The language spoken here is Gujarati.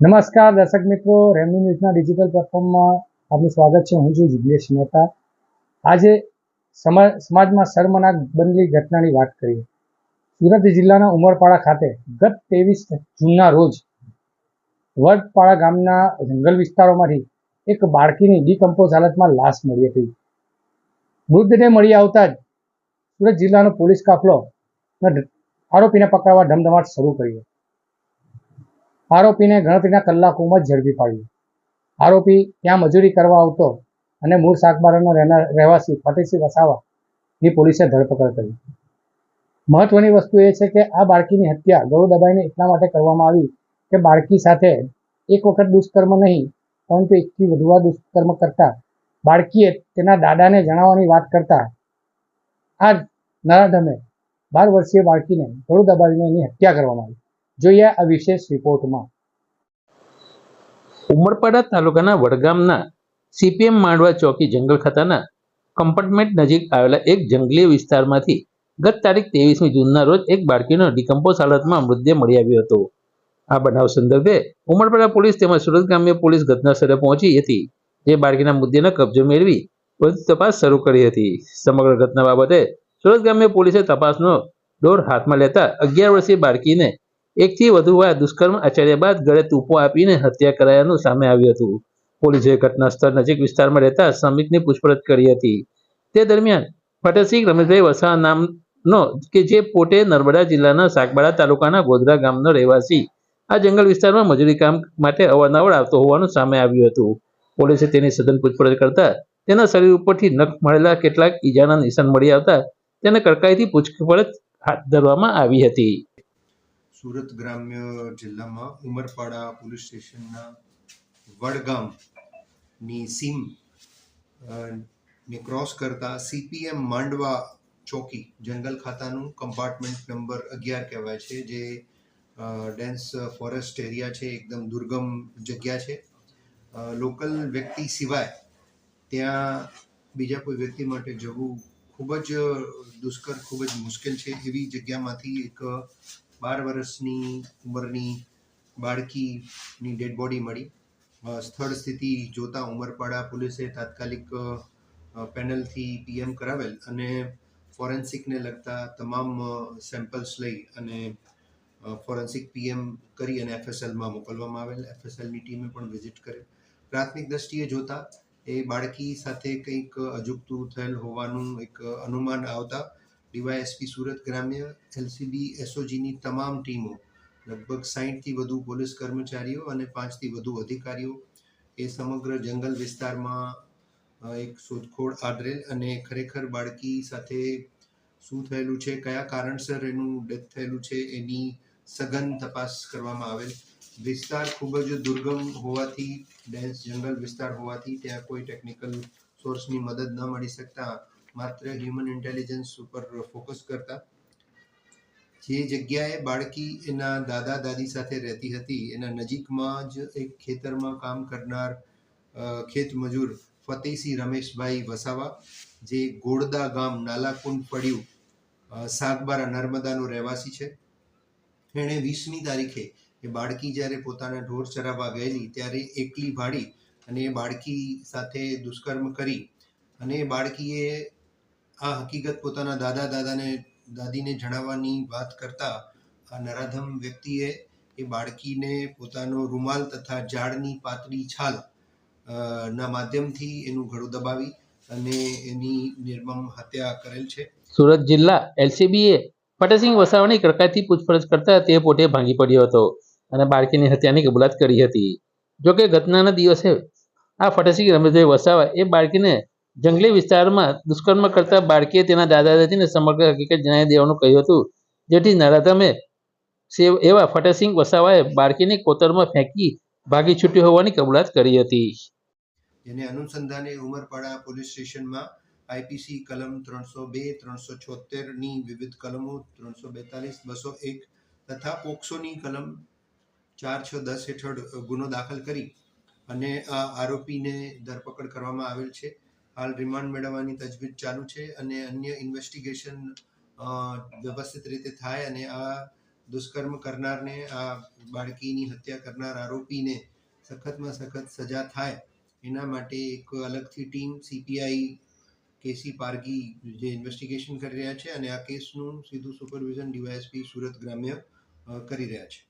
નમસ્કાર દર્શક મિત્રો રેમની ન્યૂઝના ડિજિટલ પ્લેટફોર્મમાં આપનું સ્વાગત છે. હું છું જિજ્ઞેશ મહેતા. આજે સમા, સમાજમાં શર્મનાક બનેલી ઘટનાની વાત કરીએ. સુરત જિલ્લાના ઉમરપાડા ખાતે ગત ત્રેવીસ જૂનના રોજ વડપાડા ગામના જંગલ વિસ્તારોમાંથી એક બાળકીની ડીકમ્પોઝ હાલતમાં લાશ મળી હતી. મૃતદેહ મળી આવતા જ સુરત જિલ્લાનો પોલીસ કાફલો આરોપીને પકડવા ધમધમાટ શરૂ કર્યો. આરોપીને ગણતરીના કલાકોમાં જ ઝડપી પાડ્યો. આરોપી ત્યાં મજૂરી કરવા આવતો અને મૂળ રહેનાર રહેવાસી ફતેહસિંહ વસાવાની પોલીસે ધરપકડ કરી. મહત્વની વસ્તુ એ છે કે આ બાળકીની હત્યા ગળું દબાઈને એટલા માટે કરવામાં આવી કે બાળકી સાથે એક વખત દુષ્કર્મ નહીં, પરંતુ એકથી વધુ દુષ્કર્મ કરતા બાળકીએ તેના દાદાને જણાવવાની વાત કરતા આ નરાધમે બાર વર્ષીય બાળકીને ગળું દબાવીને એની હત્યા કરવામાં આવી. જોઈએ આ વિશેષ રિપોર્ટમાં ઉમરપાડા તાલુકાના વડગામના સીપીએમ માંડવા ચોકી જંગલ ખાતાના કમ્પાર્ટમેન્ટ નજીક આવેલા એક જંગલી વિસ્તારમાંથી ગત તારીખ ત્રેવીસમી જૂનના રોજ એક બાળકીનો ડિકમ્પોઝ હાલતમાં મૃતદેહ મળી આવ્યો હતો. આ બનાવ સંદર્ભે ઉમરપાડા પોલીસ તેમજ સુરત ગ્રામ્ય પોલીસ ઘટના સ્થળે પહોંચી હતી. જે બાળકીના મૃતદેહનો કબજો મેળવી વધુ તપાસ શરૂ કરી હતી. સમગ્ર ઘટના બાબતે સુરત ગ્રામ્ય પોલીસે તપાસનો દોર હાથમાં લેતા અગિયાર વર્ષીય બાળકીને એકથી વધુ વાર દુષ્કર્મ આચર્યા બાદ ગળે તૂપો આપીને હત્યા કરાયાનું સામે આવ્યું હતું. પોલીસે ઘટના સ્થળ નજીક વિસ્તારમાં રહેતા શ્રમિકની પૂછપરછ કરી હતી. તે દરમિયાન ફતેહસિંહ રમેશભાઈ વસા નામનો કે જે પોતે નર્મદા જિલ્લાના સાગબાડા તાલુકાના ગોધરા ગામનો રહેવાસી, આ જંગલ વિસ્તારમાં મજૂરી કામ માટે અવારનવાર આવતો હોવાનું સામે આવ્યું હતું. પોલીસે તેની સઘન પૂછપરછ કરતા તેના શરીર ઉપરથી નખ મળેલા કેટલાક ઈજાના નિશાન મળી આવતા તેને કડકાઈથી પૂછપરછ હાથ ધરવામાં આવી હતી. સુરત ગ્રામ્ય જિલ્લામાં ઉમરપાડા પોલીસ સ્ટેશનના વડગામની સીમ ને ક્રોસ કરતા સીપીએમ માંડવા ચોકી જંગલ ખાતાનું કમ્પાર્ટમેન્ટ નંબર અગિયાર કહેવાય છે, જે ડેન્સ ફોરેસ્ટ એરિયા છે, એકદમ દુર્ગમ જગ્યા છે. લોકલ વ્યક્તિ સિવાય ત્યાં બીજા કોઈ વ્યક્તિ માટે જવું ખૂબ જ દુષ્કર, ખૂબ જ મુશ્કેલ છે. એવી જગ્યામાંથી એક બાર વર્ષની ઉંમરની બાળકીની ડેડ બોડી મળી. સ્થળ સ્થિતિ જોતા ઉમરપાડા પોલીસે તાત્કાલિક પેનલથી પીએમ કરાવેલ અને ફોરેન્સિકને લગતા તમામ સેમ્પલ્સ લઈ અને ફોરેન્સિક પીએમ કરી અને એફએસએલમાં મોકલવામાં આવેલ. એફએસએલની ટીમે પણ વિઝિટ કરેલ પ્રાથમિક દ્રષ્ટિએ જોતા એ બાળકી સાથે કંઈક અજુગતું થયેલ હોવાનું એક અનુમાન આવતા ડીવાયએસપી સુરત ગ્રામ્ય એલસીબી એસઓજીની તમામ ટીમો, લગભગ સાહીઠથી વધુ પોલીસ કર્મચારીઓ અને પાંચથી વધુ અધિકારીઓ એ સમગ્ર જંગલ વિસ્તારમાં એક શોધખોળ આદરેલ અને ખરેખર બાળકી સાથે શું થયેલું છે, કયા કારણસર એનું ડેથ થયેલું છે, એની સઘન તપાસ કરવામાં આવેલ. વિસ્તાર ખૂબ જ દુર્ગમ હોવાથી, ડેન્સ જંગલ વિસ્તાર હોવાથી ત્યાં કોઈ ટેકનિકલ સોર્સની મદદ ન મળી શકતા માત્ર હ્યુમન ઇન્ટેલિજન્સ ઉપર ફોકસ કરતા. જે જગ્યાએ બાળકી એના દાદા દાદી સાથે રહેતી હતી, એના નજીકમાં જ એક ખેતરમાં કામ કરનાર ખેત મજૂર ફતેહસિંહ રમેશભાઈ વસાવા, જે ગોળદા ગામ નાલાકુંડ પડ્યું સાગબારા નર્મદાનો રહેવાસી છે. એણે વીસમી તારીખે એ બાળકી જ્યારે પોતાના ઢોર ચરાવવા ગયેલી, ત્યારે એકલી ભાડી અને એ બાળકી સાથે દુષ્કર્મ કરી અને એ બાળકીએ આ હકીકત પોતાના દાદા, દાદાને, દાદીને જણાવવાની વાત કરતા આ નરાધમ વ્યક્તિએ એ બાળકીને પોતાનો રૂમાલ તથા ઝાડની પાતળી છાલ ના માધ્યમથી એનું ગળું દબાવી અને એની નિર્મમ હત્યા કરેલ છે. સુરત જિલ્લા એલસીબીએ ફતેહસિંહ વસાવાની કડકાઈથી પૂછપરછ કરતા તે પોતે ભાંગી પડ્યો હતો અને બાળકીની હત્યાની કબૂલાત કરી હતી. જોકે ઘટનાના દિવસે આ ફતેહસિંહ રમેશભાઈ વસાવા એ બાળકીને જંગલી વિસ્તારમાં દુષ્કર્મ કરતા બાળકીએ તેના દાદા દાદીને સમગ્ર હકીકત જણાવી દેવાનું કહ્યું હતું. જેથી નરાધમે સે- એવા ફતેહસિંહ વસાવાએ બાળકીને કોતરમાં ફેંકી ભાગી છૂટ્યો હોવાની કબૂલાત કરી હતી. જેને અનુસંધાને ઉમરપાડા પોલીસ સ્ટેશનમાં આઈપીસી કલમ ત્રણસો બે, ત્રણસો છોતેરની વિવિધ કલમો, ત્રણસો બેતાલીસ, બસો એક તથા પોક્સોની કલમ ચાર છ દસ હેઠળ ગુનો દાખલ કરી અને આ આરોપીને ધરપકડ કરવામાં આવેલ છે. હાલ રિમાન્ડ મેળવવાની તજવીજ ચાલુ છે અને અન્ય ઇન્વેસ્ટિગેશન વ્યવસ્થિત રીતે થાય અને આ દુષ્કર્મ કરનારને, આ બાળકીની હત્યા કરનાર આરોપીને સખતમાં સખત સજા થાય. એના માટે એક અલગથી ટીમ સીપીઆઈ કેસી પારગી જે ઇન્વેસ્ટિગેશન કરી રહ્યા છે અને આ કેસનું સીધું સુપરવિઝન ડીવાયએસપી સુરત ગ્રામ્ય કરી રહ્યા છે.